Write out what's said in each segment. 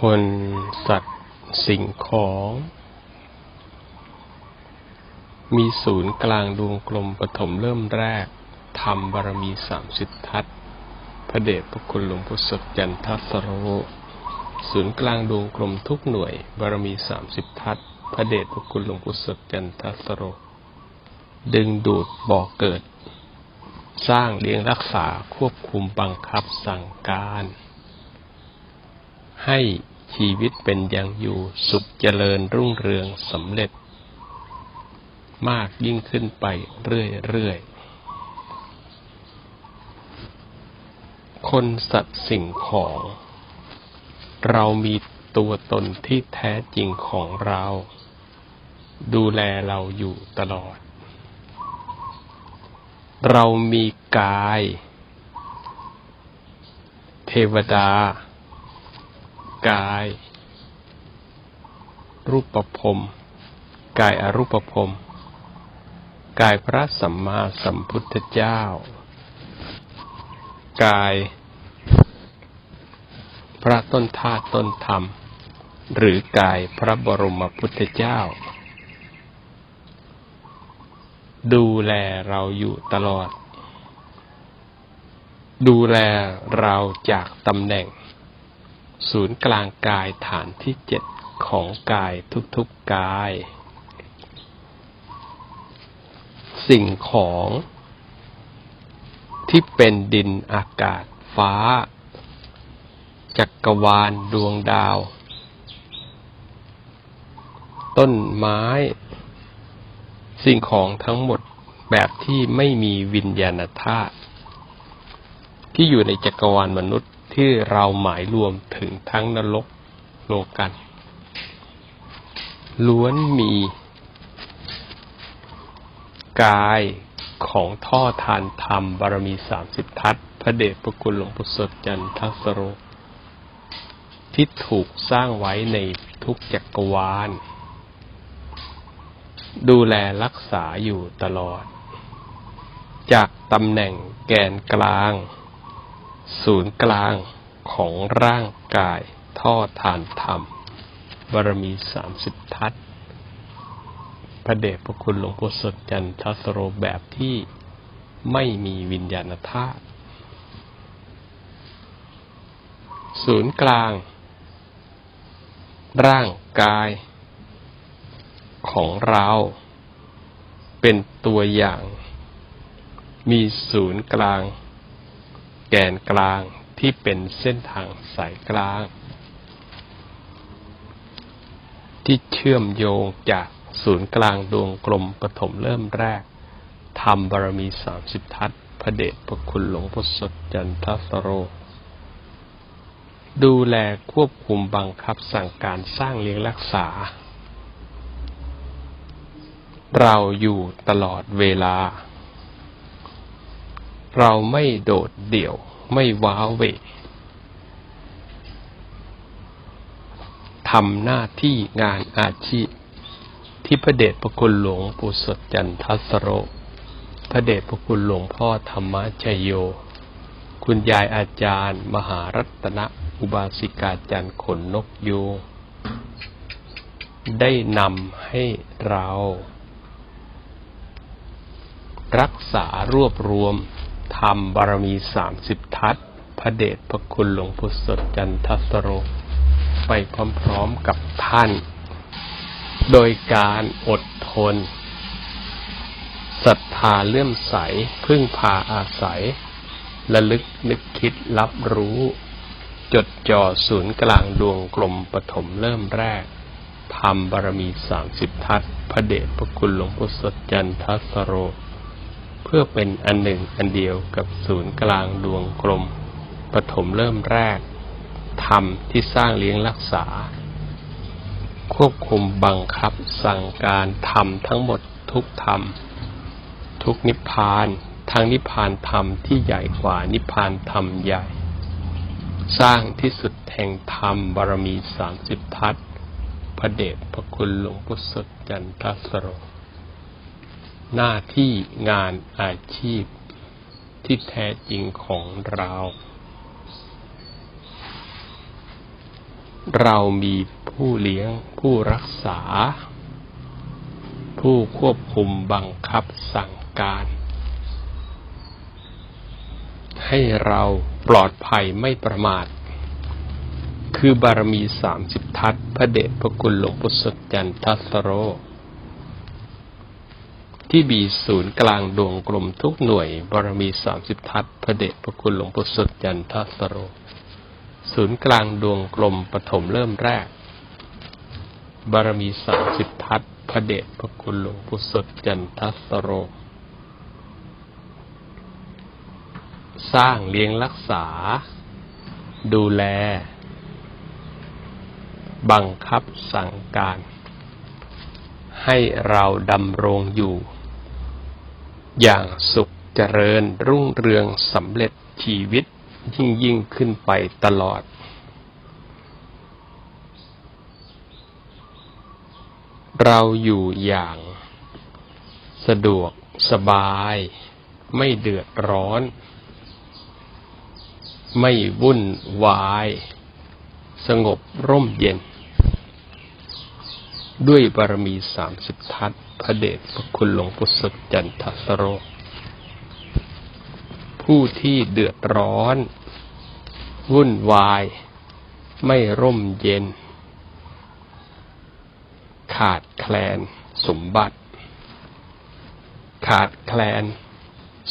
คนสัตว์สิ่งของ มีศูนย์กลางดวงกลมปฐมเริ่มแรกทำบารมีสามสิบทัศพระเดชพระคุณหลวงพุทธสดจันทัสโรศูนย์กลางดวงกลมทุกหน่วย บารมีสามสิบทัศพระเดชพระคุณหลวงพุทธสดจันทัสโร ดึงดูดบ่อเกิด สร้างเลี้ยงรักษาควบคุมบังคับสั่งการ ให้ชีวิตเป็นอย่างอยู่สุขเจริญรุ่งเรืองสำเร็จ มากยิ่งขึ้นไปเรื่อยๆ คนสัตว์สิ่งของ เรามีตัวตนที่แท้จริงของเรา ดูแลเราอยู่ตลอด เรามีกาย เทวดา กาย รูปภพมกายอรูปภพมกายพระสัมมาสัมพุทธเจ้า กาย พระต้นธาตุต้นธรรม หรือกายพระบรมพุทธเจ้า ดูแลเราอยู่ตลอด ดูแลเราจากตำแหน่ง ศูนย์กลางกายฐานที่เจ็ดของกายทุกๆกาย สิ่งของที่เป็นดินอากาศฟ้า จักรวาลดวงดาว ต้นไม้ สิ่งของทั้งหมดแบบที่ไม่มีวิญญาณธาตุที่อยู่ในจักรวาลมนุษย์ ที่เราหมายรวมถึงทั้งนรกโลกัน ล้วนมี กายของท่อทานธรรมบารมีสามสิบทัศพระเดชพระคุณหลวงปู่สดจันทสโร ที่ถูกสร้างไว้ในทุกจักรวาล ดูแลรักษาอยู่ตลอด จากตำแหน่งแกนกลาง ศูนย์กลางของร่างกายท่อทานธรรม บารมีสามสิบทัศน์พระเดชพระคุณหลวงปู่สดจันทสโรแบบที่ไม่มีวิญญาณธาตุศูนย์กลาง ร่างกายของเราเป็นตัวอย่าง มีศูนย์กลาง แกนกลางที่เป็นเส้นทางสายกลาง ที่เชื่อมโยงจากศูนย์กลางดวงกลมปฐมเริ่มแรกทำบารมีสามสิบทัศพระเดชพระคุณหลวงพ่อสดจันทสโร ดูแลควบคุมบังคับสั่งการสร้างเลี้ยงรักษา เราอยู่ตลอดเวลา เราไม่โดดเดี่ยว ไม่ว้าเวทำหน้าที่งานอาชีพ ที่พระเดชพระคุณหลวงปู่สดจันทสโร พระเดชพระคุณหลวงพ่อธรรมชยโย คุณยายอาจารย์ มหารัตนอุบาสิกาจันขนนกยูงได้นำให้เรา รักษารวบรวม ทำบารมีสามสิบทัศพระเดชพระคุณหลวงพุทธสดจันทสโร ไปพร้อมๆกับท่าน โดยการอดทนศรัทธาเลื่อมใส พึ่งพาอาศัย ระลึกนึกคิดรับรู้ จดจ่อศูนย์กลางดวงกลมปฐมเริ่มแรกทำบารมีสามสิบทัศพระเดชพระคุณหลวงพุทธสดจันทสโร เพื่อเป็นอันหนึ่งอันเดียวกับศูนย์กลางดวงกลมปฐมเริ่มแรกธรรมที่สร้างเลี้ยงรักษา ควบคุมบังคับสั่งการธรรมทั้งหมดทุกธรรม ทุกนิพพานทั้งนิพพานธรรมที่ใหญ่กว่านิพพานธรรมใหญ่ สร้างที่สุดแห่งธรรมบารมีสามสิบทัศน์พระเดชพระคุณหลวงพุทธจันทสโร หน้าที่งานอาชีพที่แท้จริงของเรา เรามีผู้เลี้ยงผู้รักษา ผู้ควบคุมบังคับสั่งการ ให้เราปลอดภัยไม่ประมาท คือบารมีสามสิบทัศพระเดชพระคุณหลวงปู่สดจันทัสโร ที่บีศูนย์กลางดวงกลมทุกหน่วยบารมีสามสิบทัศพระเดชพระคุณหลวงปู่สดจันทัสโร ศูนย์กลางดวงกลมปฐมเริ่มแรก บารมีสามสิบทัศพระเดชพระคุณหลวงปู่สดจันทัสโร สร้างเลี้ยงรักษา ดูแล บังคับสั่งการให้เราดำรงอยู่ อย่างสุขเจริญรุ่งเรืองสำเร็จชีวิตยิ่งยิ่งขึ้นไปตลอด เราอยู่อย่าง สะดวกสบาย ไม่เดือดร้อน ไม่วุ่นวาย สงบร่มเย็น ด้วยบารมีสามสิบทัศพระเดชพระคุณหลวงปู่สดจันทสโร ผู้ที่เดือดร้อน วุ่นวาย ไม่ร่มเย็น ขาดแคลนสมบัติ ขาดแคลน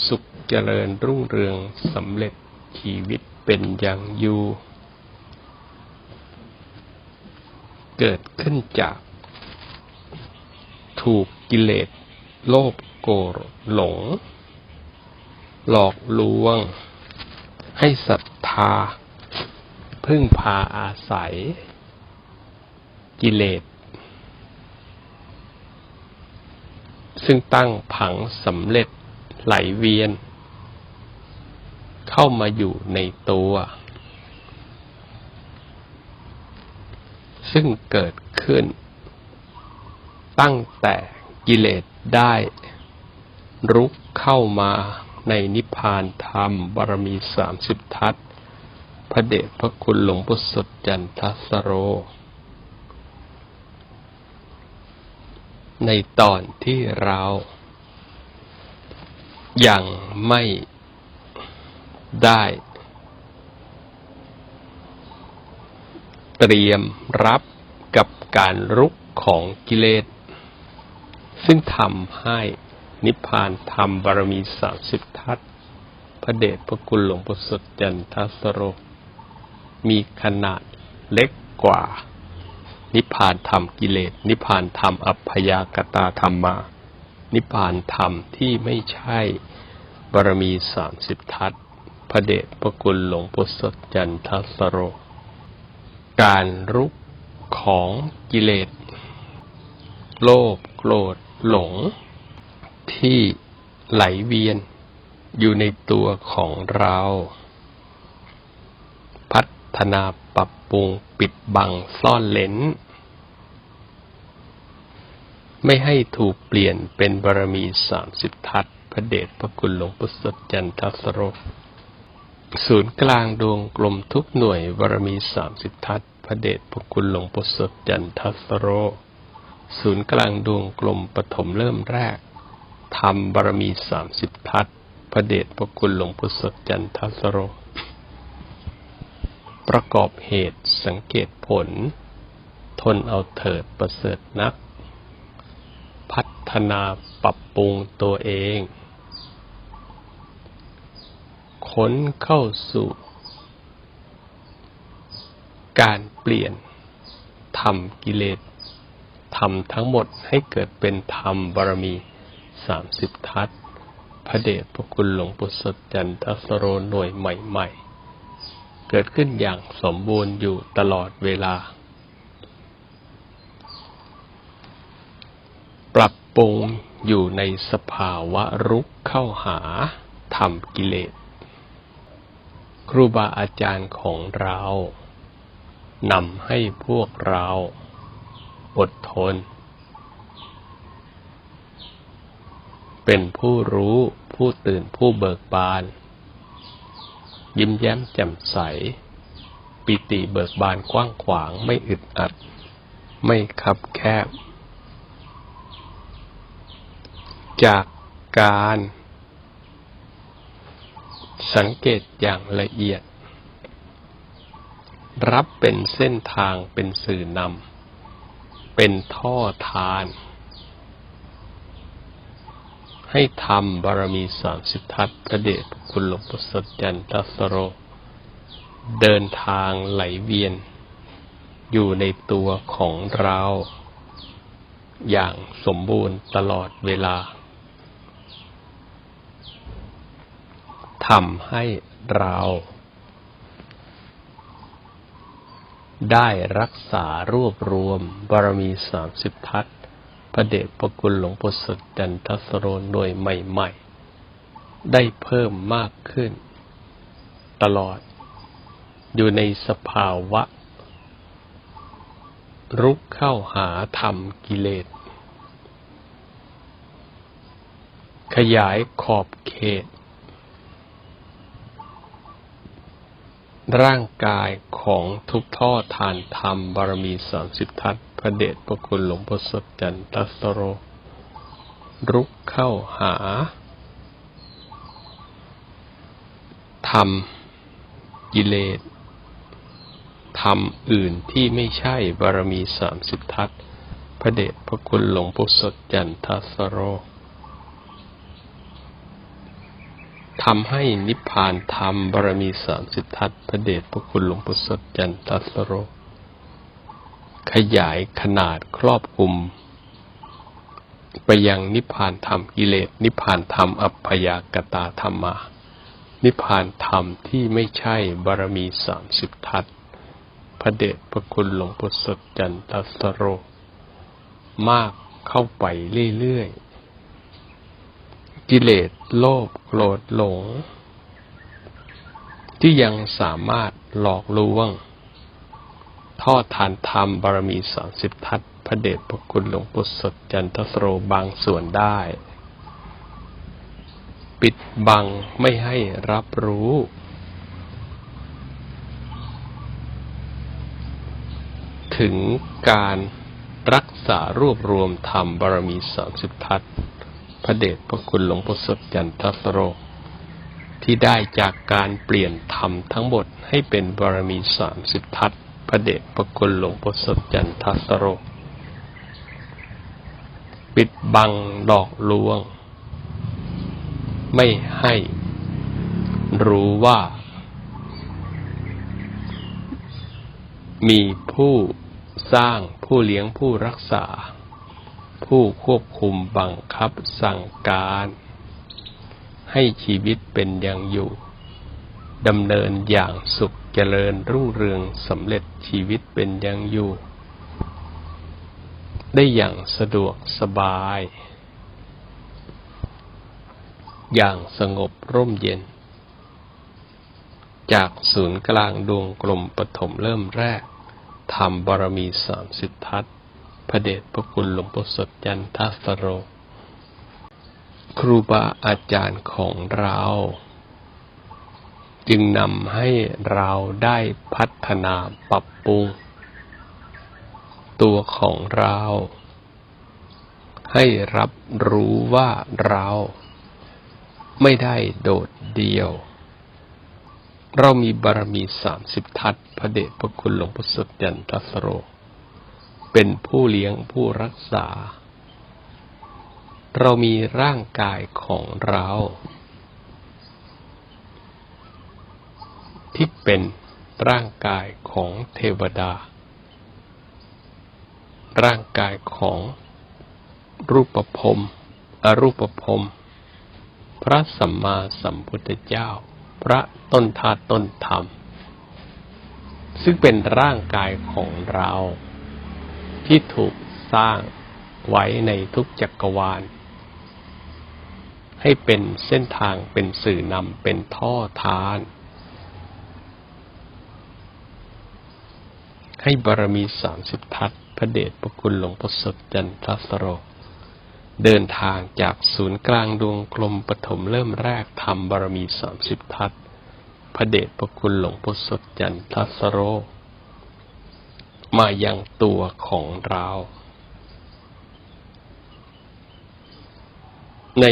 สุขเจริญรุ่งเรืองสำเร็จชีวิตเป็นอย่างอยู่ เกิดขึ้นจาก ถูกกิเลสโลภโกรธหลง หลอกลวง ให้ศรัทธา พึ่งพาอาศัย กิเลส ซึ่งตั้งผังสำเร็จไหลเวียน เข้ามาอยู่ในตัว ซึ่งเกิดขึ้น ตั้งแต่กิเลสได้ รุกเข้ามาในนิพพานธรรมบารมีสามสิบทัศพระเดชพระคุณหลวงพุทธสดจันทสโร ในตอนที่เรายังไม่ได้ เตรียมรับกับการรุกของกิเลส ซึ่งทำให้นิพพานธรรมบารมีสามสิบทัศพระเดชพระคุณหลวงปู่สดจันทัสโร มีขนาดเล็กกว่า นิพพานธรรมกิเลส นิพพานธรรมอัพยากตาธรรมา นิพพานธรรมที่ไม่ใช่บารมีสามสิบทัศพระเดชพระคุณหลวงปู่สดจันทัสโร การรุกของกิเลส โลภโกรธ หลงที่ไหลเวียนอยู่ในตัวของเรา พัฒนาปรับปรุงปิดบังซ่อนเลนไม่ให้ถูกเปลี่ยนเป็นบารมีสามสิบทัศพระเดชพระคุณหลวงปู่สดจันทสโรศูนย์กลางดวงกลมทุกหน่วยบารมีสามสิบทัศพระเดชพระคุณหลวงปู่สดจันทสโร ศูนย์กลางดวงกลมปฐมเริ่มแรกทำบารมีสามสิบทัศพระเดชพระคุณหลวงปู่สดจันทสโร ประกอบเหตุสังเกตผล ทนเอาเถิดประเสริฐนัก พัฒนาปรับปรุงตัวเอง ค้นเข้าสู่ การเปลี่ยนทำกิเลส ทำทั้งหมดให้เกิดเป็นธรรมบารมีสามสิบทัศพระเดชพระคุณหลวงปู่สดจันทสโรหน่วยใหม่ๆ เกิดขึ้นอย่างสมบูรณ์อยู่ตลอดเวลา ปรับปรุงอยู่ในสภาวะรุกเข้าหาทำกิเลส ครูบาอาจารย์ของเรานำให้พวกเรา อดทน เป็นผู้รู้ผู้ตื่นผู้เบิกบาน ยิ้มแย้มแจ่มใส ปิติเบิกบานกว้างขวางไม่อึดอัด ไม่คับแคบ จากการ สังเกตอย่างละเอียด รับเป็นเส้นทางเป็นสื่อนำ เป็นท่อทาน ให้ทำบารมีสามสิบทัศพระเดชคุณหลวงปู่สดจันทสโร เดินทางไหลเวียน อยู่ในตัวของเรา อย่างสมบูรณ์ตลอดเวลาทำให้เรา ได้รักษารวบรวมบารมีสามสิบทัศพระเดชพระคุณหลวงปู่สดจันทสโรโดยใหม่ๆ ได้เพิ่มมากขึ้น ตลอด อยู่ในสภาวะ รุกเข้าหาธรรมกิเลส ขยายขอบเขต ร่างกายของทุกท่อทานธรรมบารมีสามสิบทัศพระเดชพระคุณหลวงพ่อสดจันทสโร รุกเข้าหา ธรรม กิเลสธรรมอื่นที่ไม่ใช่บารมีสามสิบทัศพระเดชพระคุณหลวงพ่อสดจันทัสโร ทำให้นิพพานธรรมบารมีสามสิบทัศพระเดชพระคุณหลวงปู่สดจันทสโร ขยายขนาดครอบคลุม ไปยังนิพพานธรรมกิเลส นิพพานธรรมอัพยากตาธรรมา นิพพานธรรมที่ไม่ใช่บารมีสามสิบทัศพระเดชพระคุณหลวงปู่สดจันทสโร มากเข้าไปเรื่อยๆ กิเลสโลภโกรธหลง ที่ยังสามารถหลอกลวง ทอดทานธรรมบารมีสามสิบทัศพระเดชพระคุณหลวงปู่สดจันทสโรบางส่วนได้ ปิดบังไม่ให้รับรู้ ถึงการรักษารวบรวมธรรมบารมีสามสิบทัศพ ระเดชพระคุณหลวงปู่สดจันทสโรที่ได้จากการเปลี่ยนธรรมทั้งหมดให้เป็นบารมีสามสิบทัศพระเดชพระคุณหลวงปู่สดจันทสโรปิดบังหลอกลวง ไม่ให้รู้ว่า มีผู้สร้างผู้เลี้ยงผู้รักษา ผู้ควบคุมบังคับสั่งการ ให้ชีวิตเป็นอย่างอยู่ดำเนินอย่างสุขเจริญรุ่งเรืองสำเร็จชีวิตเป็นอย่างอยู่ ได้อย่างสะดวกสบาย อย่างสงบร่มเย็น จากศูนย์กลางดวงกลมปฐมเริ่มแรกทำบารมีสามสิบทัศ พระเดชพระคุณหลวงปู่สดจันทัสโร ครูบาอาจารย์ของเรา จึงนำให้เราได้พัฒนาปรับปรุง ตัวของเรา ให้รับรู้ว่าเราไม่ได้โดดเดี่ยว เรามีบารมีสามสิบทัศพระเดชพระคุณหลวงพ่อสดยันทัสโร เป็นผู้เลี้ยงผู้รักษา เรามีร่างกายของเรา ที่เป็นร่างกายของเทวดา ร่างกายของรูปภพอรูปภพพระสัมมาสัมพุทธเจ้า พระต้นธาตุต้นธรรม ซึ่งเป็นร่างกายของเรา ที่ถูกสร้างไว้ในทุกจักรวาล ให้เป็นเส้นทางเป็นสื่อนำเป็นท่อทาน ให้บารมีสามสิบทัศพระเดชพระคุณหลวงพ่อสดจันทสโร เดินทางจากศูนย์กลางดวงกลมปฐมเริ่มแรกทำบารมีสามสิบทัศพระเดชพระคุณหลวงพ่อสดจันทสโร มายังตัวของเรา ใน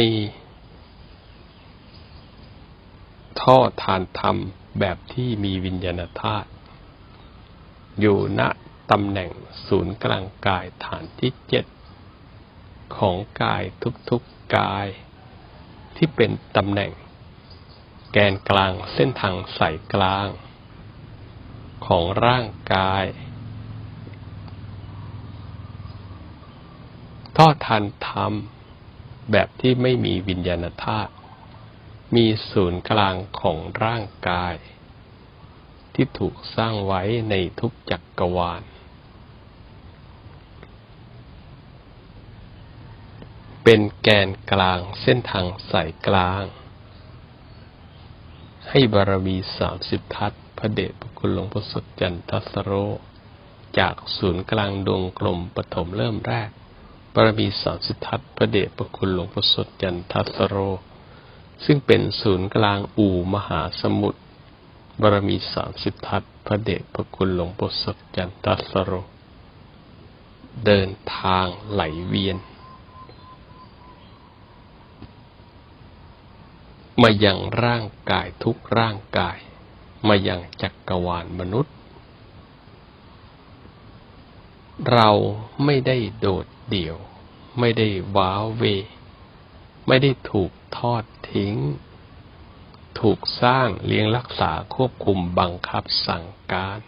ท่อทานธรรมแบบที่มีวิญญาณธาตุอยู่ณตำแหน่งศูนย์กลางกายฐานที่เจ็ดของกายทุกๆกาย ที่เป็นตำแหน่ง แกนกลางเส้นทางสายกลาง ของร่างกาย ทอดทันธรรมแบบที่ไม่มีวิญญาณธาตุมีศูนย์กลางของร่างกาย ที่ถูกสร้างไว้ในทุกจักรวาล เป็นแกนกลางเส้นทางสายกลาง ให้บารมีสามสิบทัศพระเดชพระคุณหลวงพ่อสดจันทสโร จากศูนย์กลางดวงกลมปฐมเริ่มแรก บารมีสามสิบทัศพระเดชพระคุณหลวงพ่อสดจันทัสโร ซึ่งเป็นศูนย์กลางอู่มหาสมุทรบารมีสามสิบทัศพระเดชพระคุณหลวงปู่สดจันทัสโร เดินทางไหลเวียน มายังร่างกายทุกร่างกาย มายังจักกรวาลมนุษย์ เราไม่ได้โดดเดี่ยว ไม่ได้ว้าวเว ไม่ได้ถูกทอดทิ้ง ถูกสร้างเลี้ยงรักษาควบคุมบังคับสั่งการ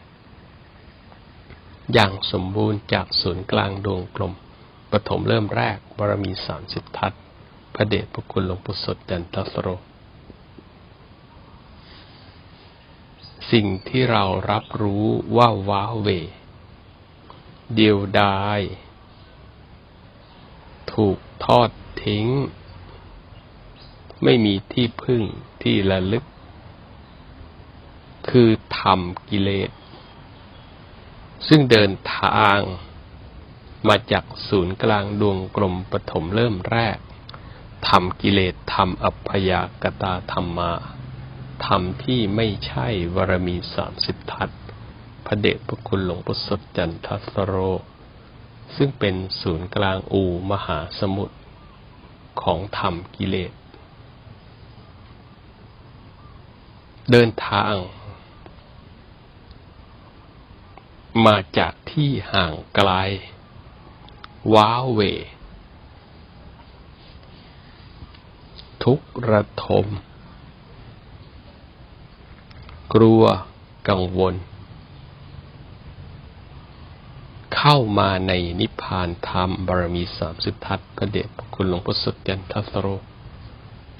อย่างสมบูรณ์จากศูนย์กลางดวงกลมปฐมเริ่มแรกบารมีสามสิบทัศพระเดชพระคุณหลวงปู่สดจันทสโร สิ่งที่เรารับรู้ว่าว้าเว เดียวดาย ถูกทอดทิ้ง ไม่มีที่พึ่งที่ระลึก คือธรรมกิเลส ซึ่งเดินทางมาจากศูนย์กลางดวงกลมปฐมเริ่มแรกธรรมกิเลสธรรมอัพยากตาธรรมาธรรมที่ไม่ใช่วรมีสามสิบทัศ พระเดชพระคุณหลวงพ่อสดจันทสโร ซึ่งเป็นศูนย์กลางอูมหาสมุทรของธรรมกิเลส เดินทาง มาจากที่ห่างไกล ว้าเว ทุกระทม กลัวกังวล เข้ามาในนิพพานธรรมบารมีสามสิบทัศพระเดชคุณหลวงพ่อสุดยันทัสโร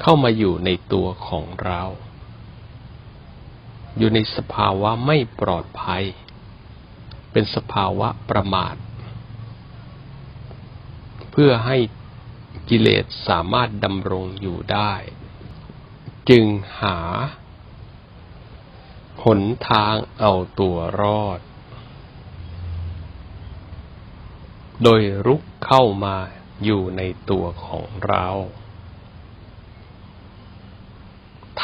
เข้ามาอยู่ในตัวของเรา อยู่ในสภาวะไม่ปลอดภัย เป็นสภาวะประมาท เพื่อให้กิเลสสามารถดำรงอยู่ได้ จึงหา หนทางเอาตัวรอด โดยรุกเข้ามาอยู่ในตัวของเรา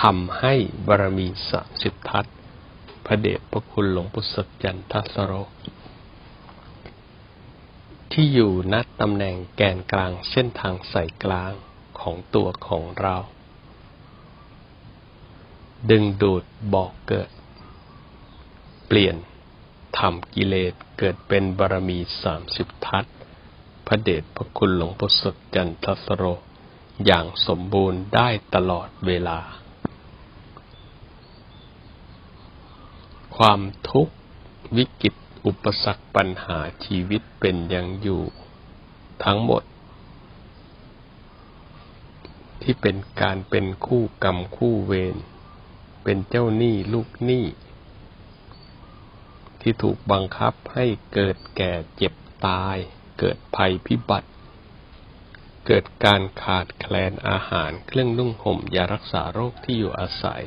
ทำให้บารมีสามสิบทัศพระเดชพระคุณหลวงปู่สจันทสโรที่อยู่นัดตำแหน่งแกนกลางเส้นทางสายกลางของตัวของเรา ดึงดูดบอกเกิด เปลี่ยน ทำกิเลสเกิดเป็นบารมีสามสิบทัศพระเดชพระคุณหลวงปู่สดจันทสโร อย่างสมบูรณ์ได้ตลอดเวลา ความทุกข์วิกฤตอุปสรรคปัญหาชีวิตเป็นยังอยู่ ทั้งหมด ที่เป็นการเป็นคู่กรรมคู่เวรเป็นเจ้าหนี้ลูกหนี้ ที่ถูกบังคับให้เกิดแก่เจ็บตาย เกิดภัยพิบัติ เกิดการขาดแคลนอาหารเครื่องนุ่งห่มยารักษาโรคที่อยู่อาศัย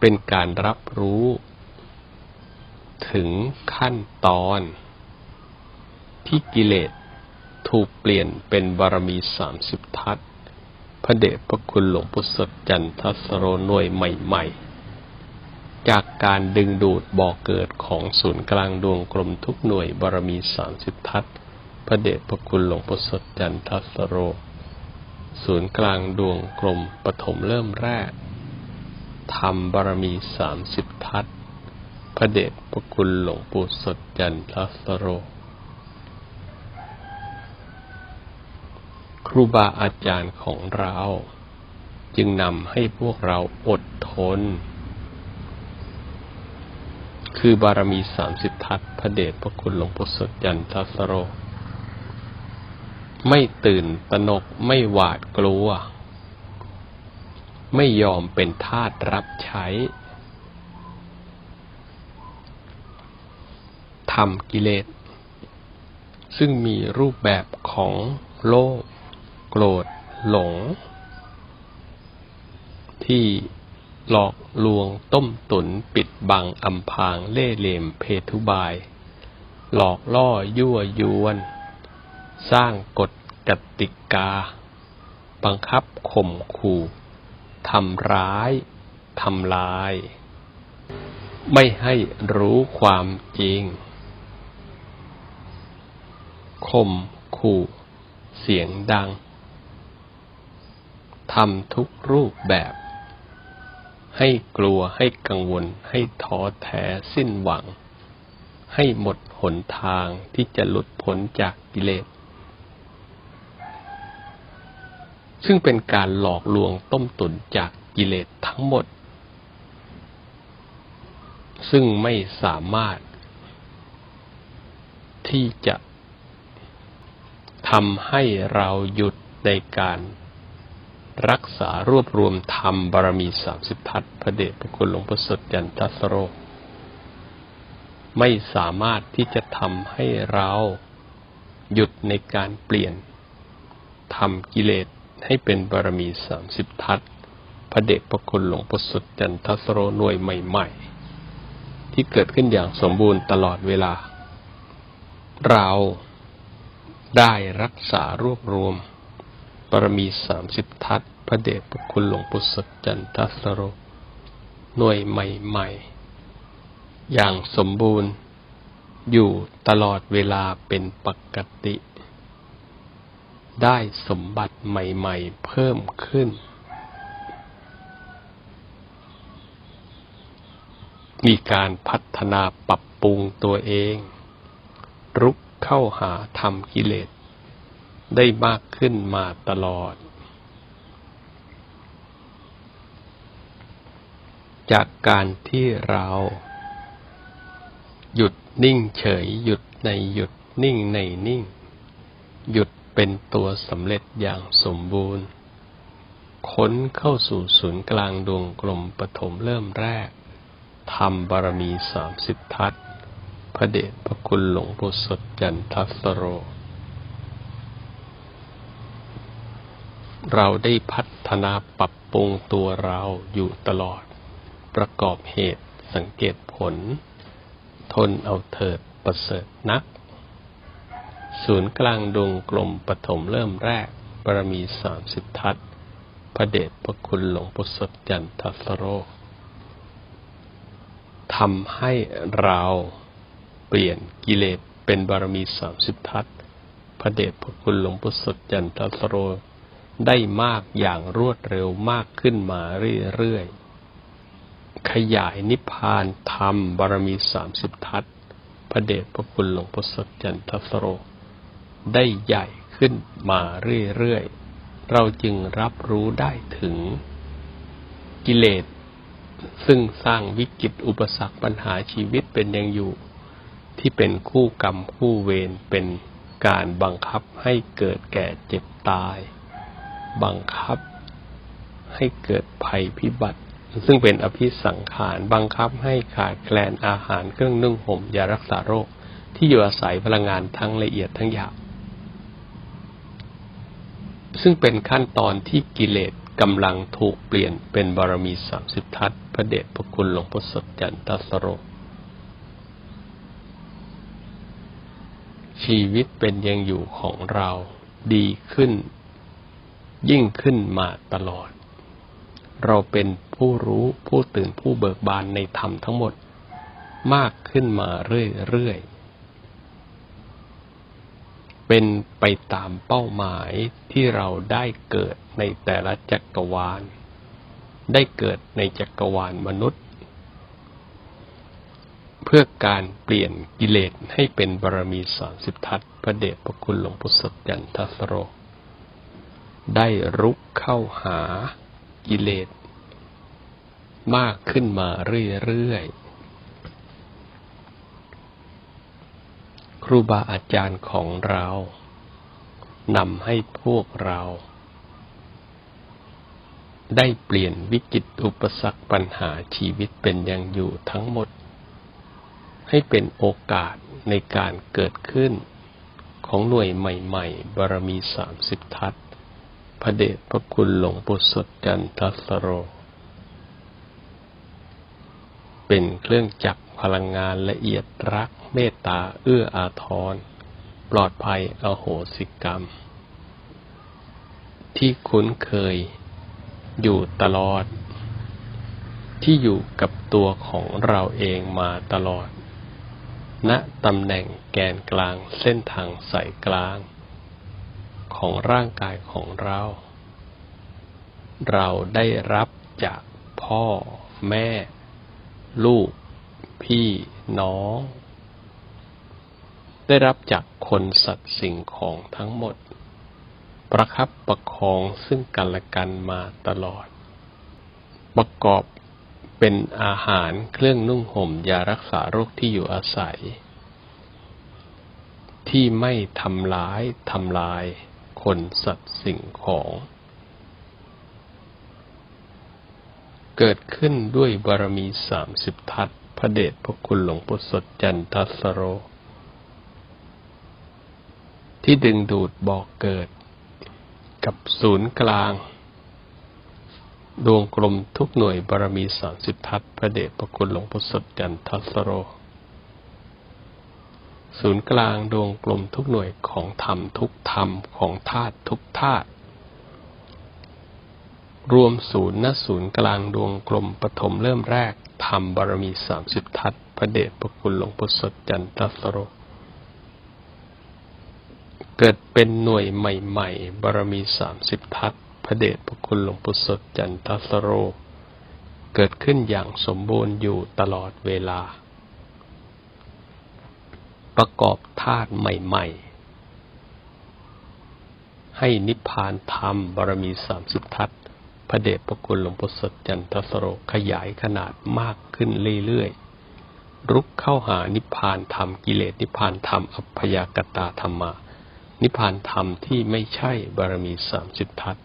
เป็นการรับรู้ ถึงขั้นตอน ที่กิเลสถูกเปลี่ยนเป็นบารมีสามสิบทัศพระเดชพระคุณหลวงพุทธสดจันทสโรหน่วยใหม่ ๆ จากการดึงดูดบ่อเกิดของศูนย์กลางดวงกลมทุกหน่วยบารมีสามสิบทัศพระเดชพระคุณหลวงพุทธสดจันทสโร ศูนย์กลางดวงกลมปฐมเริ่มแรกทำบารมีสามสิบทัศพระเดชพระคุณหลวงปู่สดจันทสโร ครูบาอาจารย์ของเรา จึงนำให้พวกเราอดทน คือบารมีสามสิบทัศพระเดชพระคุณหลวงปู่สดจันทัสโร ไม่ตื่นตนกไม่หวาดกลัว ไม่ยอมเป็นทาสรับใช้ทำกิเลส ซึ่งมีรูปแบบของโลภโกรธ หลง ที่ หลอกลวงต้มตุนปิดบังอำพรางเล่เหลี่ยมเพทุบาย หลอกล่อยั่วยวน สร้างกฎกติกา บังคับข่มขู่ทำร้ายทำลาย ไม่ให้รู้ความจริงข่มขู่ เสียงดังทำทุกรูปแบบ ให้กลัวให้กังวล ให้ท้อแท้สิ้นหวัง ให้หมดหนทางที่จะหลุดพ้นจากกิเลส ซึ่งเป็นการหลอกลวงต้มตุนจากกิเลสทั้งหมด ซึ่งไม่สามารถ ที่จะทำให้เราหยุดในการ รักษารวบรวมธรรมบารมีสามสิบทัศน์พระเดชพระคุณหลวงพ่อสดยันทัสโร ไม่สามารถที่จะทำให้เราหยุดในการเปลี่ยนทำกิเลสให้เป็นบารมีสามสิบทัศน์พระเดชพระคุณหลวงพ่อสดจันทัสโรหน่วยใหม่ ๆ ที่เกิดขึ้นอย่างสมบูรณ์ตลอดเวลา เราได้รักษารวบรวม บารมีสามสิบทัศพระเดชพระคุณหลวงปู่สดจันทัสโร หน่วยใหม่ ๆ อย่างสมบูรณ์ อยู่ตลอดเวลาเป็นปกติ ได้สมบัติใหม่ ๆ เพิ่มขึ้น มีการพัฒนาปรับปรุงตัวเอง รุกเข้าหาธรรมกิเลส ได้มากขึ้นมาตลอด จากการที่เราหยุดนิ่งเฉยหยุดในหยุดนิ่งในนิ่ง หยุดเป็นตัวสำเร็จอย่างสมบูรณ์ ค้นเข้าสู่ศูนย์กลางดวงกลมปฐมเริ่มแรกทำบารมีสามสิบทัศพระเดชพระคุณหลวงปู่สดจันทัสโร เราได้พัฒนาปรับปรุงตัวเราอยู่ตลอด ประกอบเหตุสังเกตผล ทนเอาเถิดประเสริฐนัก ศูนย์กลางดวงกลมปฐมเริ่มแรกบารมีสามสิบทัศพระเดชพระคุณหลวงปู่สดจันทัสโรทำให้เราเปลี่ยนกิเลสเป็นบารมีสามสิบทัศพระเดชพระคุณหลวงพุทธสดจันทสโร ได้มากอย่างรวดเร็วมากขึ้นมาเรื่อยๆ ขยายนิพพานธรรมบารมีสามสิบทัศน์พระเดชพระคุณหลวงพุทธสดจันทสโร ได้ใหญ่ขึ้นมาเรื่อยๆ เราจึงรับรู้ได้ถึงกิเลส ซึ่งสร้างวิกฤตอุปสรรคปัญหาชีวิตเป็นยังอยู่ ที่เป็นคู่กรรมคู่เวรเป็นการบังคับให้เกิดแก่เจ็บตาย บังคับให้เกิดภัยพิบัติ ซึ่งเป็นอภิสังขารบังคับให้ขาดแคลนอาหารเครื่องนึ่งห่มยารักษาโรค ที่อยู่อาศัยพลังงานทั้งละเอียดทั้งหยาบซึ่งเป็นขั้นตอนที่กิเลสกำลังถูกเปลี่ยนเป็นบารมีสามสิบทัศพระเดชพระคุณหลวงพ่อสดจันทสโร ชีวิตเป็นยังอยู่ของเราดีขึ้น ยิ่งขึ้นมาตลอด เราเป็นผู้รู้ผู้ตื่นผู้เบิกบานในธรรมทั้งหมด มากขึ้นมาเรื่อยๆ เป็นไปตามเป้าหมายที่เราได้เกิดในแต่ละจักรวาล ได้เกิดในจักรวาลมนุษย์ เพื่อการเปลี่ยนกิเลสให้เป็นบารมีสามสิบทัศพระเดชพระคุณหลวงปู่สดยันทสโร ได้รุกเข้าหากิเลส มากขึ้นมาเรื่อยๆ ครูบาอาจารย์ของเรานำให้พวกเรา ได้เปลี่ยนวิกฤตอุปสรรคปัญหาชีวิตเป็นอย่างอยู่ทั้งหมด ให้เป็นโอกาสในการเกิดขึ้นของหน่วยใหม่ ๆ บารมีสามสิบทัศ พระเดชพระคุณหลวงปู่สดจันทสโร เป็นเครื่องจักรพลังงานละเอียดรักเมตตาเอื้ออาทร ปลอดภัยอโหสิกรรม ที่คุ้นเคยอยู่ตลอด ที่อยู่กับตัวของเราเองมาตลอดณตำแหน่งแกนกลางเส้นทางสายกลาง ของร่างกายของเรา เราได้รับจากพ่อ แม่ ลูก พี่ น้อง ได้รับจากคนสัตว์สิ่งของทั้งหมด ประคับประคองซึ่งกันและกันมาตลอด ประกอบเป็นอาหารเครื่องนุ่งห่มยารักษาโรคที่อยู่อาศัยที่ไม่ทำร้ายทำลาย คนสัตว์สิ่งของ เกิดขึ้นด้วยบารมีสามสิบทัศพระเดชพระคุณหลวงปู่สดจันทัสโร ที่ดึงดูดบอกเกิด กับศูนย์กลาง ดวงกลมทุกหน่วยบารมีสามสิบทัศพระเดชพระคุณหลวงปู่สดจันทัสโร ศูนย์กลางดวงกลมทุกหน่วยของธรรมทุกธรรมของธาตุทุกธาตุรวมศูนย์ณศูนย์กลางดวงกลมปฐมเริ่มแรกธรรมบารมีสามสิบทัศพระเดชพระคุณหลวงปู่สดจันทสโร เกิดเป็นหน่วยใหม่ๆ บารมีสามสิบทัศพระเดชพระคุณหลวงปู่สดจันทสโร เกิดขึ้นอย่างสมบูรณ์อยู่ตลอดเวลา ประกอบธาตุใหม่ ๆ ให้นิพพานธรรมบารมีสามสิบทัศพระเดชพระคุณหลวงปู่สดจันทสโรขยายขนาดมากขึ้นเรื่อยๆ รุกเข้าหานิพพานธรรมกิเลสนิพพานธรรมอัพยากตาธรรมา นิพพานธรรมที่ไม่ใช่บารมีสามสิบทัศ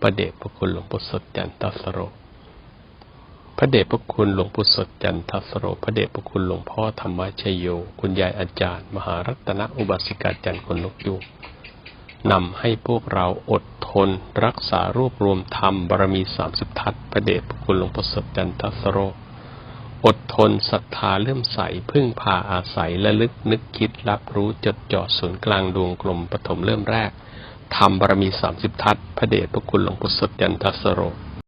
พระเดชพระคุณหลวงปู่สดจันทสโร พระเดชพระคุณหลวงปู่สดจันทสโร พระเดชพระคุณหลวงพ่อธรรมชโย คุณยายอาจารย์ มหารัตนอุบาสิกาจันทร์คนนกยูงนำให้พวกเราอดทน รักษารวบรวมธรรมบารมีสามสิบทัศพระเดชพระคุณหลวงปู่สดจันทสโร อดทนศรัทธาเลื่อมใสพึ่งพาอาศัยและลึกนึกคิดรับรู้จดจ่อศูนย์กลางดวงกลมปฐมเริ่มแรกธรรมบารมีสามสิบทัศพระเดชพระคุณหลวงปู่สดยันทสโร